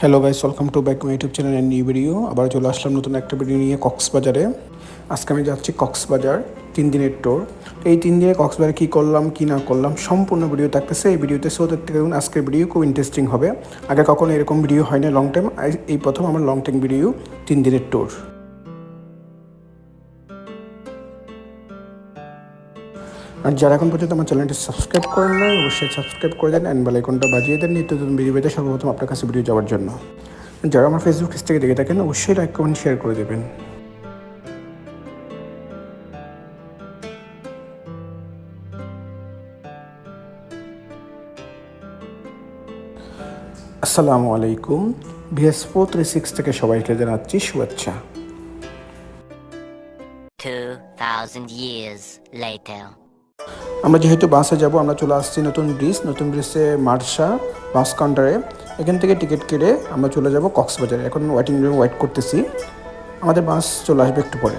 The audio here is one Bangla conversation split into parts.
Hello guys welcome to back my YouTube channel and new video আবার চলে আসলাম নতুন একটা ভিডিও নিয়ে কক্সবাজারে। আজকে আমি যাচ্ছি কক্সবাজার, তিন দিনের টোর এই তিন দিনে কক্সবাজারে কী করলাম, কী না করলাম, সম্পূর্ণ ভিডিও থাকতেছে। এই ভিডিওতে সো দেখতে দেখুন, আজকের ভিডিও খুব ইন্টারেস্টিং হবে। আগে কখনো এরকম ভিডিও হয় না লং টাইম এই প্রথম আমার লং টাইম ভিডিও তিন দিনের টোর আর যারা এখন পর্যন্ত আমার চ্যানেলটি সাবস্ক্রাইব করেন না অবশ্যই সাবস্ক্রাইব করে দেন অ্যান্ড বেলাইকনটা বাজিয়ে দেন নিত্য নতুন ভিডিও পেতে সর্বপ্রথম আপনার কাছে ভিডিও যাওয়ার জন্য। যারা আমার ফেসবুক পেজ থেকে দেখে থাকেন অবশ্যই লাইক কমেন্ট শেয়ার করে দেবেন। আসসালামু আলাইকুম। ভিএস ফোর থ্রি সিক্স থেকে সবাইকে জানাচ্ছি শুভেচ্ছা। 2,000 years later. আমরা যেহেতু বাসে যাব, আমরা চলে আসছি নতুন ব্রিজ নতুন ব্রিজে মার্শা বাস কাউন্টারে এখান থেকে টিকিট কেটে আমরা চলে যাব কক্সবাজারে। এখন ওয়েটিং রুমে ওয়েট করতেছি। আমাদের বাস চলে আসবে একটু পরে।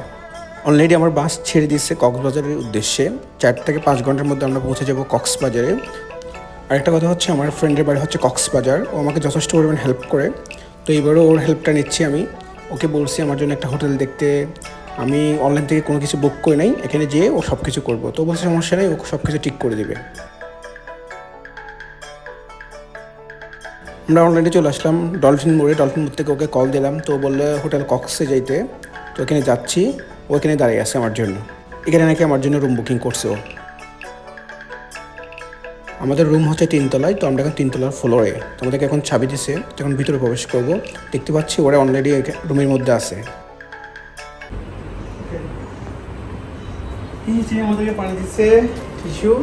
অলরেডি আমার বাস ছেড়ে দিচ্ছে কক্সবাজারের উদ্দেশ্যে। চার থেকে পাঁচ ঘণ্টার মধ্যে আমরা পৌঁছে যাব কক্সবাজারে। আরেকটা কথা হচ্ছে, আমার ফ্রেন্ডের বাড়ি হচ্ছে কক্সবাজার। ও আমাকে যথেষ্ট পরিমাণ হেল্প করে। তো এবারও ওর হেল্পটা নিচ্ছি আমি। ওকে বলছি আমার জন্য একটা হোটেল দেখতে। আমি অনলাইন থেকে কোনো কিছু বুক করে নাই, এখানে যেয়ে ও সব কিছু করব। তো বলছে সমস্যা নেই, ও সব কিছু ঠিক করে দেবে। আমরা অনলাইনে চলে আসলাম ডলফিন মোড়ে ডলফিন মোড় থেকে ওকে কল দিলাম। তো বলল, হোটেল কক্সে যাইতে। তো ওখানে যাচ্ছি, ও এখানে দাঁড়িয়ে আছে আমার জন্য। এখানে নাকি আমার জন্য রুম বুকিং করছে ও। আমাদের রুম হচ্ছে তিনতলায়, তো আমরা এখন তিনতলার ফ্লোরে তো আমাদেরকে এখন ছাবি দিছে, যখন ভিতরে প্রবেশ করব, দেখতে পাচ্ছি ওরা অলরেডি রুমের মধ্যে আছে। নিচে আমাদেরকে পানি দিচ্ছে টিস্যু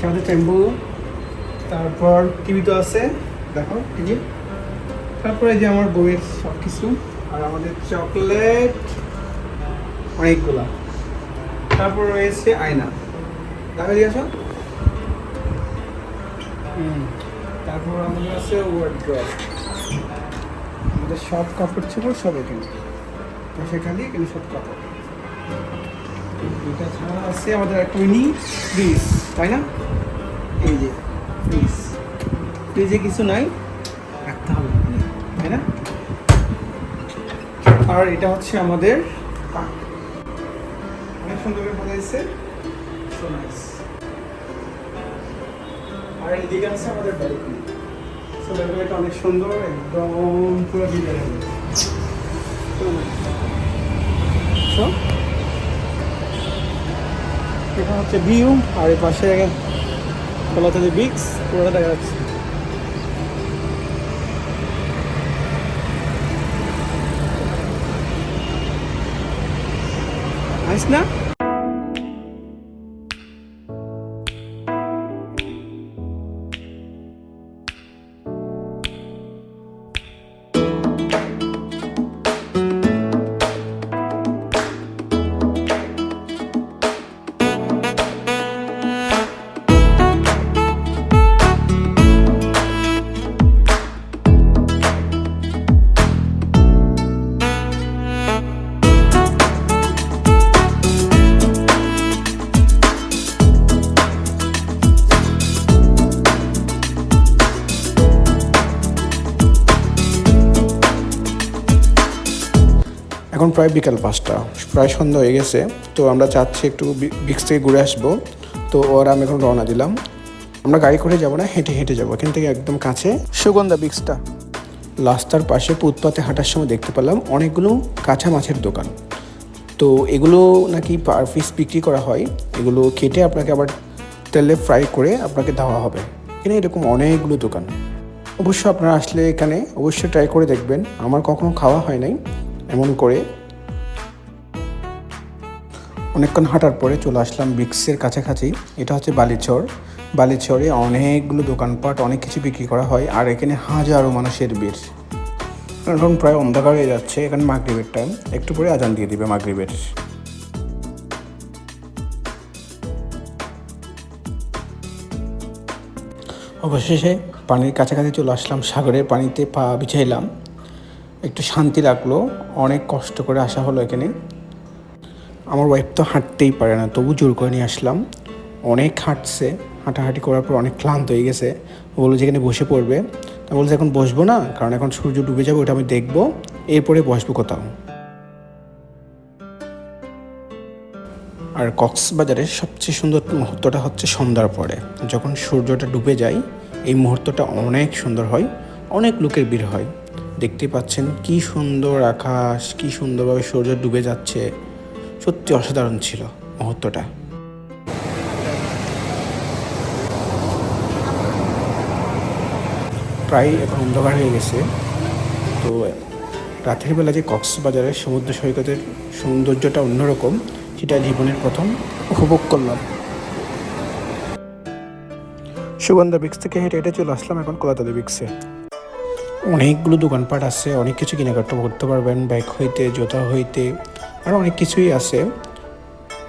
সাথে চ্যাম্পু তারপর টিভি তো আছে, দেখো টিভি তারপরে যে আমার বইয়ের সব কিছু আর আমাদের চকলেট অনেকগুলা। তারপর রয়েছে আয়না। দেখা দিয়ে আসো। তারপর আমাদের আছে ওয়ার্ড্রপ আমাদের সব কাপড় চোপড় সব এখানে। সেখানে এখানে সব কাপড়। এটা ছাড়া আছে আমাদের একটা মিনি ফ্রিজ তাই না? এই যে ফ্রিজ ফ্রিজে কিছু নাই, রাখতে হবে তাই না? আর এটা হচ্ছে আমাদের অনেক সুন্দর করে বানাইছে সো নাইস আর এদিকে আছে আমাদের ব্যালকনি সো ব্যালকনিটা অনেক সুন্দর, একদম পুরো ভিতরে। সো হচ্ছে ভিউ আর এই পাশে হচ্ছে বিক্স পুরোটা দেখা যাচ্ছে। আইস না? এখন প্রায় বিকাল পাঁচটা। প্রায় সন্ধ্যা হয়ে গেছে তো আমরা চাচ্ছি একটু বিক্স থেকে ঘুরে আসব। তো ওর আমি এখন রওনা দিলাম। আমরা গাড়ি করে যাব না হেঁটে হেঁটে যাব এখান থেকে একদম কাছে। সুগন্ধা বিক্সটা। রাস্তার পাশে ফুটপাতে হাঁটার সময় দেখতে পেলাম অনেকগুলো কাঁচা মাছের দোকান। তো এগুলো নাকি পার পিস বিক্রি করা হয়। এগুলো কেটে আপনাকে আবার তেলে ফ্রাই করে আপনাকে দেওয়া হবে। এখানে এরকম অনেকগুলো দোকান। অবশ্য আপনারা আসলে এখানে অবশ্যই ট্রাই করে দেখবেন। আমার কখনো খাওয়া হয় নাই। এমন করে অনেকক্ষণ হাঁটার পরে চলে আসলাম বিক্সের কাছাকাছি। এটা হচ্ছে বালিচর। বালিচরে অনেকগুলো দোকানপাট, অনেক কিছু বিক্রি করা হয় আর এখানে হাজারো মানুষের ভিড়। এখন প্রায় অন্ধকার হয়ে যাচ্ছে, এখানে মাগরিবের টাইম একটু পরে আজান দিয়ে দিবে মাগরিবের। অবশেষে পানির কাছাকাছি চলে আসলাম সাগরের পানিতে পা বিছাইলাম। একটু শান্তি লাগল। অনেক কষ্ট করে আসা হলো এখানে। আমার ওয়াইফ তো হাঁটতেই পারে না, তবু জোর করে নিয়ে আসলাম। অনেক হাঁটছে, হাঁটাহাঁটি করার পর অনেক ক্লান্ত হয়ে গেছে। বলল যেখানে বসে পড়বে। তা বলছে এখন বসবো না? কারণ এখন সূর্য ডুবে যাবে, ওটা আমি দেখব। এরপরে বসবো কোথাও। আর কক্সবাজারের সবচেয়ে সুন্দর মুহূর্তটা হচ্ছে সন্ধ্যার পরে। যখন সূর্যটা ডুবে যায়, এই মুহূর্তটা অনেক সুন্দর হয়, অনেক লোকের ভিড় হয়। দেখতে পাচ্ছেন কি সুন্দর আকাশ, কি সুন্দরভাবে সূর্য ডুবে যাচ্ছে। সত্যি অসাধারণ ছিল মুহূর্তটা। প্রায় এখন অন্ধকার হয়ে গেছে। তো রাতের বেলা যে কক্সবাজারের সমুদ্র সৈকতের সৌন্দর্যটা অন্যরকম, সেটা জীবনের প্রথম উপভোগ করলাম। সুগন্ধা বিক্স থেকে হেঁটে হেঁটে চলে আসলাম এখন কলাতলা বিক্সে অনেকগুলো দোকানপাট আছে, অনেক কিছু কেনাকাটা করতে পারবেন, ব্যাগ হইতে, জুতা হইতে, আর অনেক কিছুই আছে।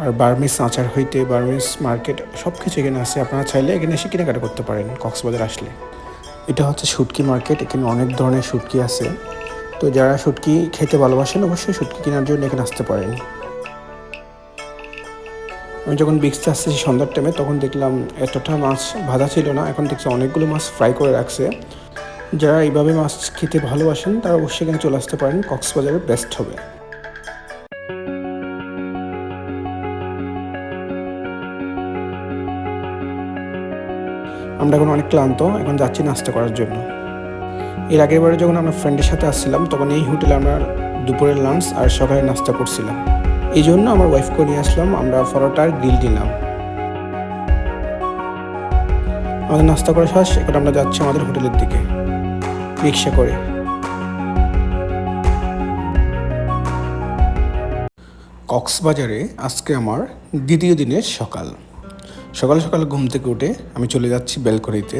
আর বার্মিস আচার হইতে, বার্মিস মার্কেট সব কিছু এখানে আছে। আপনারা চাইলে এখানে এসে কেনাকাটা করতে পারেন, কক্সবাজার আসলে। এটা হচ্ছে শুটকি মার্কেট, এখানে অনেক ধরনের শুটকি আছে। তো যারা শুটকি খেতে ভালোবাসেন, অবশ্যই শুটকি কেনার জন্য এখানে আসতে পারেন। আমি যখন বিক্সতে আসতেছি সন্ধ্যার টাইমে তখন দেখলাম এতটা মাছ ভাজা ছিল না, এখন দেখছি অনেকগুলো মাছ ফ্রাই করে রাখছে। যারা এইভাবে মাছ খেতে ভালোবাসেন, তারা অবশ্যই এখানে চলে আসতে পারেন কক্সবাজারে বেস্ট হবে। আমরা এখন অনেক ক্লান্ত, এখন যাচ্ছি নাস্তা করার জন্য। এর আগের বারে যখন আমরা ফ্রেন্ডের সাথে আসছিলাম, তখন এই হোটেলে আমরা দুপুরের লাঞ্চ আর সকালে নাস্তা করছিলাম। এই জন্য আমার ওয়াইফকে নিয়ে আসলাম, আমরা পরোটা আর গ্রিল দিলাম। আমাদের নাস্তা করা শেষ, এখন আমরা যাচ্ছি আমাদের হোটেলের দিকে। রিক্সা করে। কক্সবাজারে আজকে আমার দ্বিতীয় দিনের সকাল। সকাল সকাল ঘুম থেকে উঠে আমি চলে যাচ্ছি বেলকনিতে।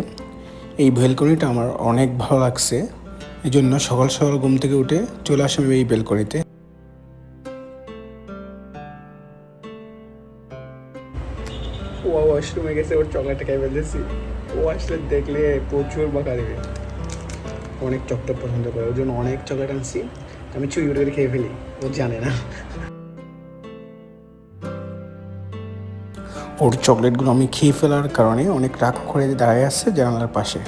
এই বেলকনিটা আমার অনেক ভালো লাগছে। এই জন্য সকাল সকাল ঘুম থেকে উঠে চলে আসলাম এই বেলকনিতে। ও ওয়াশরুমে গেছে ওর চকলেটটা খাই ফেলতেছি। ও আসলে দেখলে প্রচুর বকা দেবে। অনেক চকলেট পছন্দ করে, ওর জন্য অনেক চকলেট আনছি। আমি করে করে খেয়ে ফেলি, ও জানে না। ওর চকলেটগুলো আমি খেয়ে ফেলার কারণে অনেক রাগ করে দাঁড়িয়ে আসছে জানালার পাশে।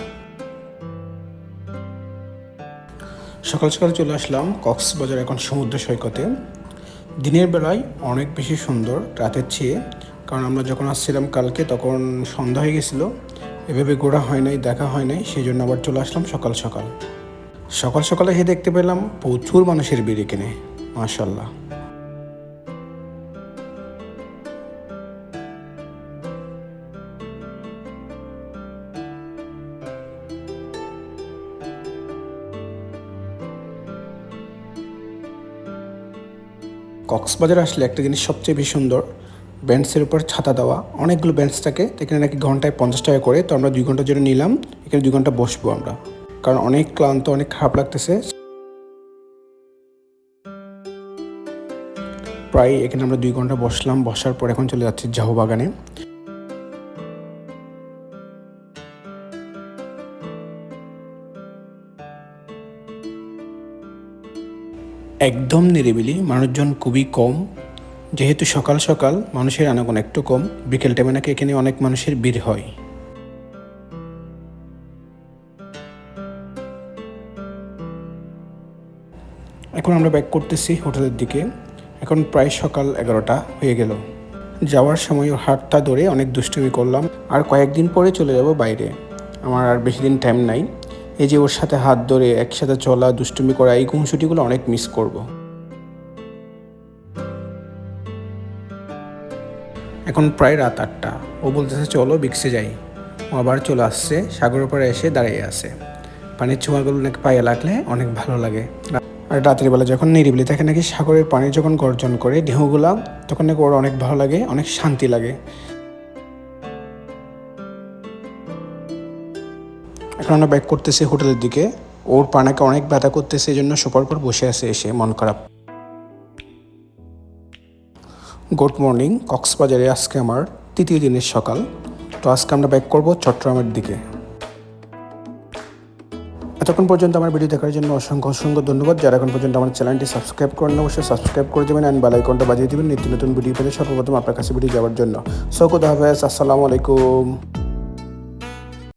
সকাল সকাল চলে আসলাম কক্সবাজার এখন সমুদ্র সৈকতে। দিনের বেলায় অনেক বেশি সুন্দর, রাতের চেয়ে। কারণ আমরা যখন আসছিলাম কালকে, তখন সন্ধ্যা হয়ে গেছিল। এভাবে ঘোরা হয় নাই, দেখা হয় নাই সেই জন্য আবার চলে আসলাম সকাল সকাল। সকাল সকালে এসে দেখতে পেলাম প্রচুর মানুষের ভিড় এখানে মাশাল্লাহ কক্সবাজার আসলে একটা জিনিস সবচেয়ে বেশি সুন্দর বেঞ্চের উপর ছাতা দেওয়া। অনেকগুলো বেঞ্চ থাকে, এখানে নাকি ঘন্টায় পঞ্চাশ টাকা করে। তো আমরা দুই ঘণ্টার জন্য নিলাম, এখানে দুই ঘণ্টা বসবো আমরা। কারণ অনেক ক্লান্ত, অনেক খারাপ লাগতেছে। প্রায় এখানে আমরা দুই ঘণ্টা বসলাম, বসার পর এখন চলে যাচ্ছি জাহু বাগানে। একদম নিরিবিলি, মানুষজন খুবই কম। যেহেতু সকাল সকাল মানুষের আনাগোনা একটু কম, বিকেল টাইমে নাকি এখানে অনেক মানুষের ভিড় হয়। এখন আমরা ব্যাক করতেছি হোটেলের দিকে। এখন প্রায় সকাল এগারোটা হয়ে গেল। যাওয়ার সময় ওর হাতটা ধরে অনেক দুষ্টুমি করলাম, আর কয়েকদিন পরে চলে যাব বাইরে। আমার আর বেশি দিন টাইম নাই। এই যে ওর সাথে হাত ধরে একসাথে চলা, দুষ্টুমি করা, এই গুমসুটিগুলো অনেক মিস করব। এখন প্রায় রাত আটটা। ও বলতেছে, চলো বিক্সে যাই। ও আবার চলে আসছে সাগরের পরে এসে দাঁড়িয়ে আছে। পানির ছোঁয়াগুলো নাকি পায়ে লাগলে অনেক ভালো লাগে। আর রাত্রিবেলা বেলা যখন নিরিবিলি থাকে নাকি সাগরের পানি যখন গর্জন করে ঢেউগুলা, তখন নাকি ওর অনেক ভালো লাগে, অনেক শান্তি লাগে। এখন আমরা ব্যাক করতেছি হোটেলের দিকে। ওর পানাকে অনেক ব্যথা করতেছে, এই জন্য সোপার পর বসে আছে এসে, মন খারাপ। গুড মর্নিং, কক্সবাজারে আজকে আমার তৃতীয় দিনের সকাল। তো আজকে আমরা ব্যাক করব চট্টগ্রামের দিকে। এতক্ষণ পর্যন্ত আমার ভিডিও দেখার জন্য অসংখ্য অসংখ্য ধন্যবাদ। যারা এখন পর্যন্ত আমার চ্যানেলটি সাবস্ক্রাইব করেন অবশ্যই সাবস্ক্রাইব করে দেবেন অ্যান্ড বেলাইকনটা বাজিয়ে দেবেন। নিত্য নতুন ভিডিও পেতে সর্বপ্রথম আপনার কাছে ভিডিও যাওয়ার জন্য। সৌকত হাফেজ, আসসালামু আলাইকুম।